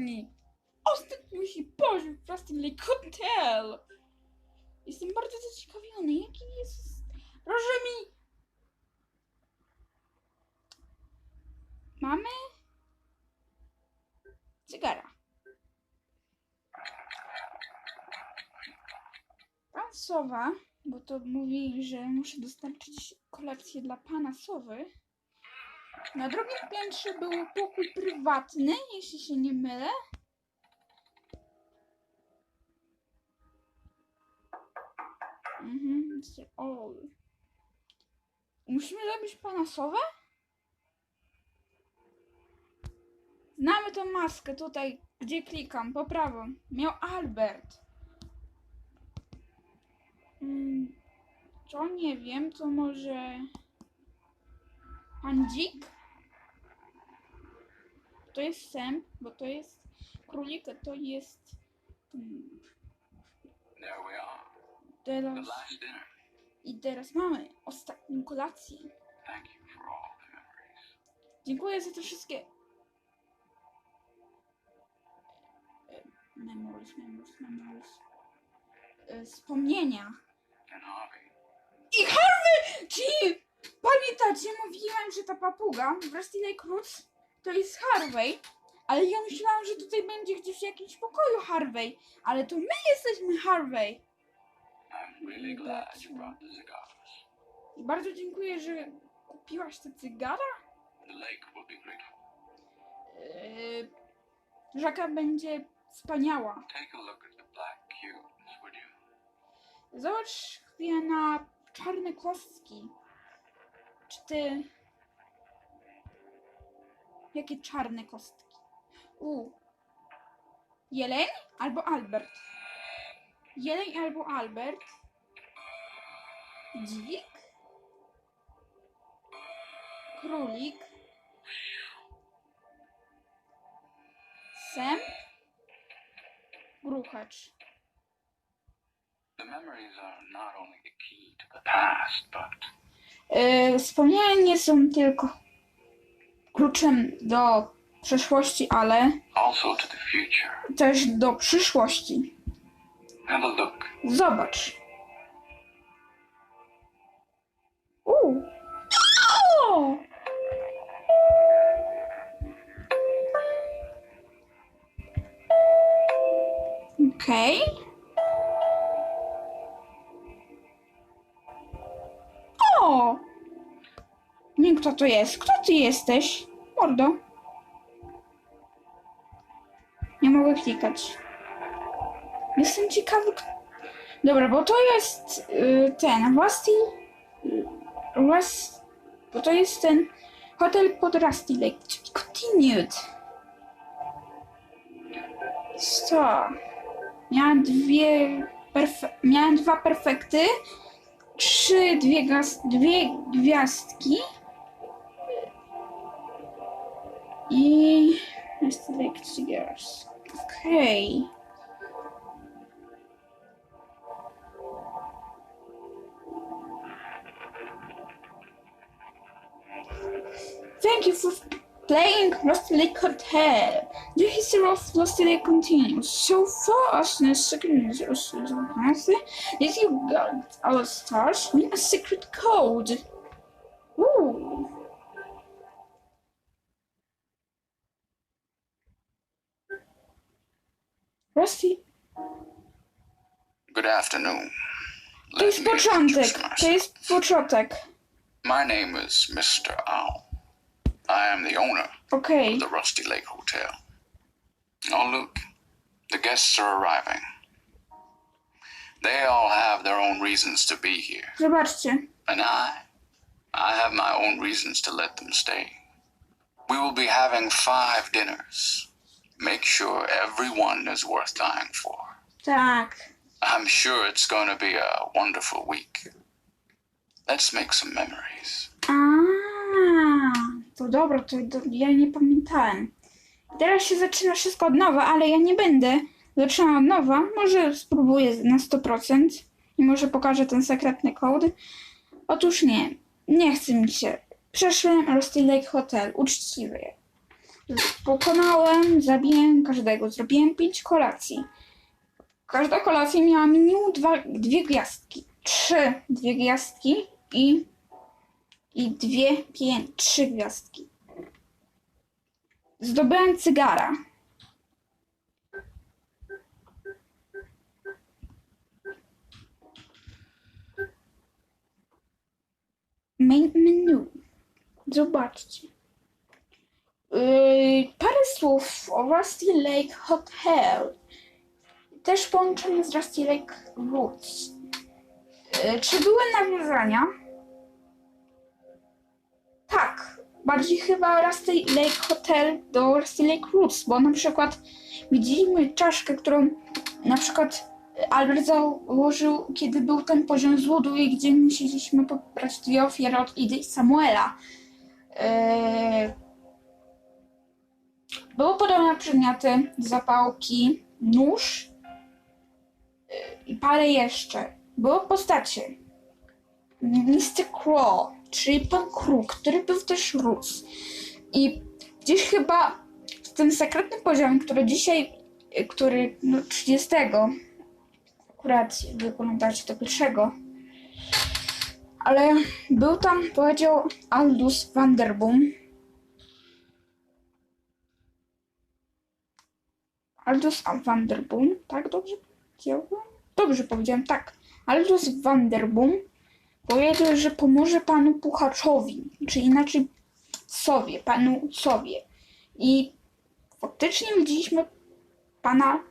ostatni. Ostatni musi poziom w Lake Hotel. Jestem bardzo zaciekawiony, jaki jest... Proszę mi... Mamy? Cygara. Pan Sowa, bo to mówi, że muszę dostarczyć kolekcję dla pana Sowy. Na drugim piętrze był pokój prywatny, jeśli się nie mylę. Mhm. All. Musimy zrobić pana Sowę? Znamy tą maskę tutaj, gdzie klikam, po prawo. Miał Albert. Mm, to nie wiem, to może... Pan Dzik? To jest sęp, bo to jest królik, a to jest... mm, Teraz... I teraz mamy ostatnią kolację. Dziękuję za te wszystkie... Memories, memories, memories. e, Wspomnienia. I Harvey! Czyli pamiętacie, mówiłem, że ta papuga w Rusty Roots to jest Harvey, ale ja myślałam, że tutaj będzie gdzieś w jakimś pokoju Harvey, ale to my jesteśmy Harvey. I'm really glad you brought the cigars. I bardzo dziękuję, że kupiłaś te cygara. The lake will be grateful. Yy, Rzeka będzie wspaniała. Take a look at the black cubes, would you? Zobacz chwilę na czarne kostki. Czy ty... Jakie czarne kostki? U. Jeleń albo Albert? Jeleń albo Albert? Dzik? Królik? Sęp? Gruchacz. The memories are not only the key to the past, but wspomnienia nie są tylko kluczem do przeszłości, ale also to the future. też do przyszłości. Have a look. Zobacz. Uuu. Kto to jest. Kto ty jesteś? Mordo. Nie mogę klikać. Jestem ciekawy. Dobra, bo to jest y, ten Rusty... y, Rust... Bo to jest ten hotel pod Rusty Lake. Continued. Co? Miałem dwie... Miałem dwa perfekty. Trzy, dwie, dwie gwiazdki. I... Lake Cigars. Okej. Thank you for playing Lake Hotel. The history of Lake continues. So far as the second is if you got our stars, win a secret code. Rusty, Good afternoon. to jest Let me początek. introduce To myself. jest początek. My name is Mr. Owl. I am the owner Okej. of the Rusty Lake Hotel. Oh, look, the guests are arriving. They all have their own reasons to be here, Zobaczcie. and I, I have my own reasons to let them stay. We will be having five dinners. Make sure everyone is worth dying for. Tak. I'm sure it's going to be a wonderful week. Let's make some memories. A, to dobra, to, ja nie pamiętałem. Teraz się zaczyna wszystko od nowa, ale ja nie będę zaczynała od nowa. Może spróbuję na 100% i może pokażę ten sekretny kod. Otóż nie, nie chce mi się. Przeszłem Rusty Lake Hotel, uczciwy. Pokonałem, zabiłem każdego, zrobiłem pięć kolacji. Każda kolacja miała minimum dwa, dwie gwiazdki. Trzy dwie gwiazdki i, i dwie, pięć, trzy gwiazdki. Zdobyłem cygara. Main menu. Zobaczcie. Yy, parę słów o Rusty Lake Hotel. Też połączone z Rusty Lake Woods. Yy, czy były nawiązania? Tak. Bardziej chyba Rusty Lake Hotel do Rusty Lake Woods, bo na przykład widzimy czaszkę, którą na przykład Albert założył, kiedy był ten poziom złodu i gdzie musieliśmy pobrać dwie ofiary od Idy i Samuela. Yy, były podobne przedmioty, zapałki, nóż yy, i parę jeszcze. Były postacie. Mr. Claw, czyli pan Kruk, który był też rósł. I gdzieś chyba w tym sekretnym poziomie, który dzisiaj, yy, który no, 30 akurat wyglądać do pierwszego. Ale był tam, powiedział Aldous Vanderboom. Aldous Vanderboom, tak dobrze powiedziałem? Dobrze powiedziałem, tak. Aldous Vanderboom powiedział, że pomoże panu Puchaczowi, czy inaczej Sowie, panu Sowie. I faktycznie widzieliśmy pana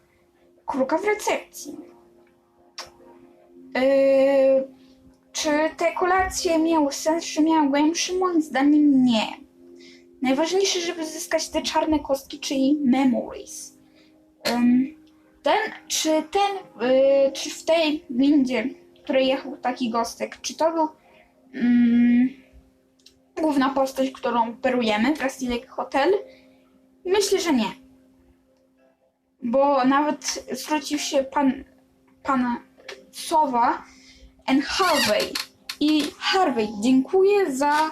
Kruka w recepcji. Yy, czy te kolacje miały sens, czy miały głębszy? Moim zdaniem nie. Najważniejsze, żeby zyskać te czarne kostki, czyli memories. Ten, czy ten, yy, czy w tej windzie, w której jechał taki gostek, czy to był ym, główna postać, którą operujemy w Rusty Lake Hotel? Myślę, że nie. Bo nawet zwrócił się pan, pan Sowa and Harvey. I Harvey, dziękuję za,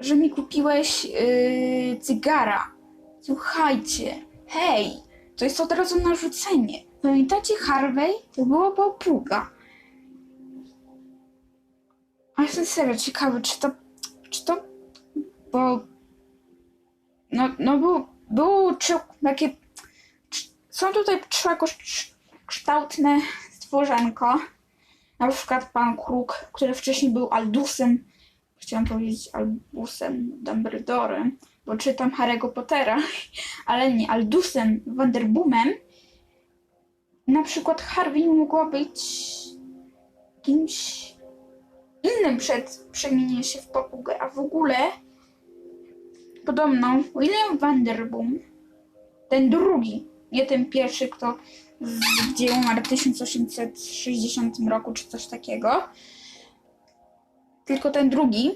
że mi kupiłeś yy, cygara. Słuchajcie, hej, to jest od razu narzucenie. Pamiętacie Harvey? To była papuga. A jestem serio ciekawy, czy to, czy to, bo, no, no było, było czy, takie, czy, są tutaj trzy jakoś kształtne stworzenko. Na przykład pan Kruk, który wcześniej był Aldusem, chciałam powiedzieć Albusem Dumbledorem, bo czytam Harry'ego Pottera, ale nie, Aldusem Vanderboomem. Na przykład Harvey mogła być kimś innym przed przemienieniem się w papugę, a w ogóle podobno William Vanderboom, ten drugi, nie ten pierwszy, kto z- gdzie umarł w 1860 roku, czy coś takiego. Tylko ten drugi,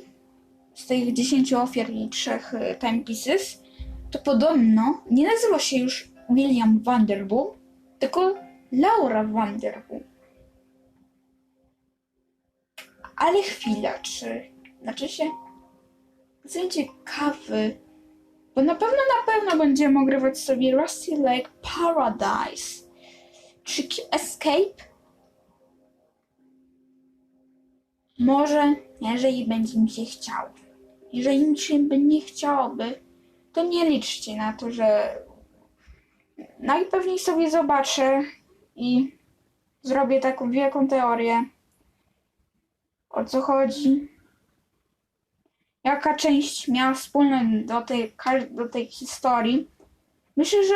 z tych 10 ofiar i trzech y, timepieces, to podobno nie nazywa się już William Vanderboom, tylko Laura Vanderboom. Ale chwila, czy... Znaczy się... Jestem ciekawy, bo na pewno, na pewno będziemy ogrywać sobie Rusty Lake Paradise. Czy Keep Escape? Może, jeżeli będzie mi się chciało. Jeżeli mi się by nie chciałoby, to nie liczcie na to, że najpewniej sobie zobaczę i zrobię taką wielką teorię. O co chodzi? Jaka część miała wspólne do tej, do tej historii? Myślę, że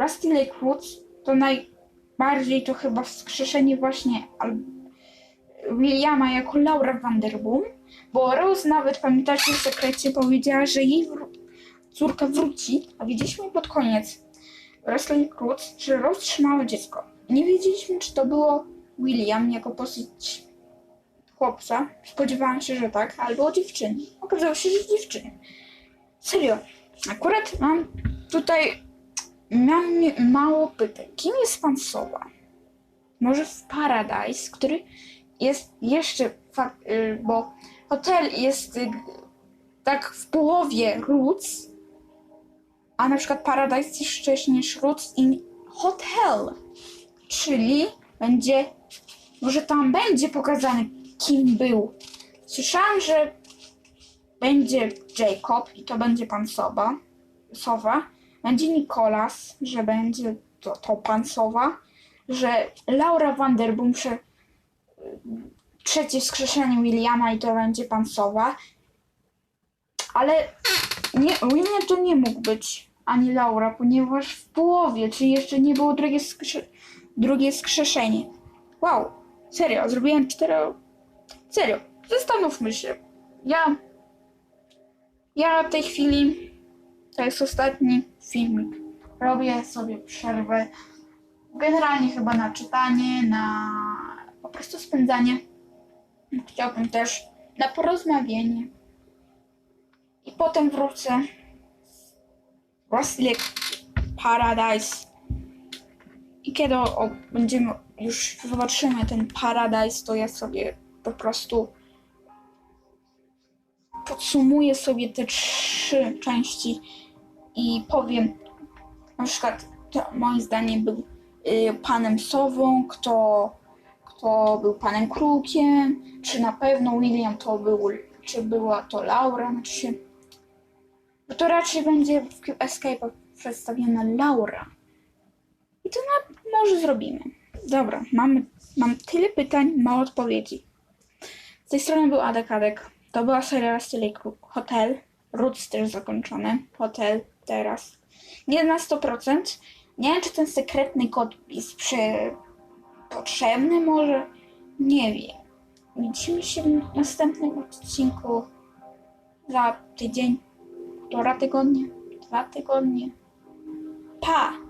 Rusty Lake Woods to najbardziej to chyba wskrzeszenie właśnie Williama jako Laura Vanderboom, bo Rose nawet, pamiętacie, w sekrecie powiedziała, że jej wró- córka wróci, a widzieliśmy pod koniec Wrestling Woods, że Rose trzymała dziecko. Nie wiedzieliśmy, czy to było William jako postać chłopca. Spodziewałam się, że tak, albo dziewczyny. Okazało się, że dziewczyny. Serio. Akurat mam tutaj mam mało pytań. Kim jest pan Sowa? Może w Paradise, który jest jeszcze, y, bo hotel jest y, tak w połowie Roots, A na przykład Paradise jest wcześniej niż Roots in Hotel. Czyli będzie, może tam będzie pokazane, kim był. Słyszałam, że będzie Jacob i to będzie pan Soba, Sowa. Będzie Nikolas, że będzie to, to pan Sowa. Że Laura Vanderboom, że trzecie wskrzeszenie Williama i to będzie pan Sowa. Ale nie, William to nie mógł być, ani Laura, ponieważ w połowie, czyli jeszcze nie było drugie, skrze, drugie skrzeszenie. Wow, serio, zrobiłem cztery... Serio, zastanówmy się. Ja... Ja w tej chwili... To jest ostatni filmik. Robię sobie przerwę. Generalnie chyba na czytanie, na po prostu spędzanie. Chciałbym też na porozmawianie. I potem wrócę. Rustic Paradise. I kiedy o, będziemy już zobaczymy ten Paradise, to ja sobie po prostu podsumuję sobie te trzy części i powiem na przykład kto moim zdaniem był y, panem Sową, kto, kto był panem Krukiem, czy na pewno William to był, czy była to Laura, znaczy to raczej będzie w Escape przedstawiona Laura. I to na, może zrobimy. Dobra, mamy, mam tyle pytań, mało odpowiedzi. Z tej strony był Adek Adek. To była seria Style Hotel. Roots też zakończony. Hotel teraz. Nie na 100%. Nie wiem, czy ten sekretny kod jest przy... potrzebny może. Nie wiem. Widzimy się w następnym odcinku za tydzień półtora tygodnia, dwa tygodnie. Pa!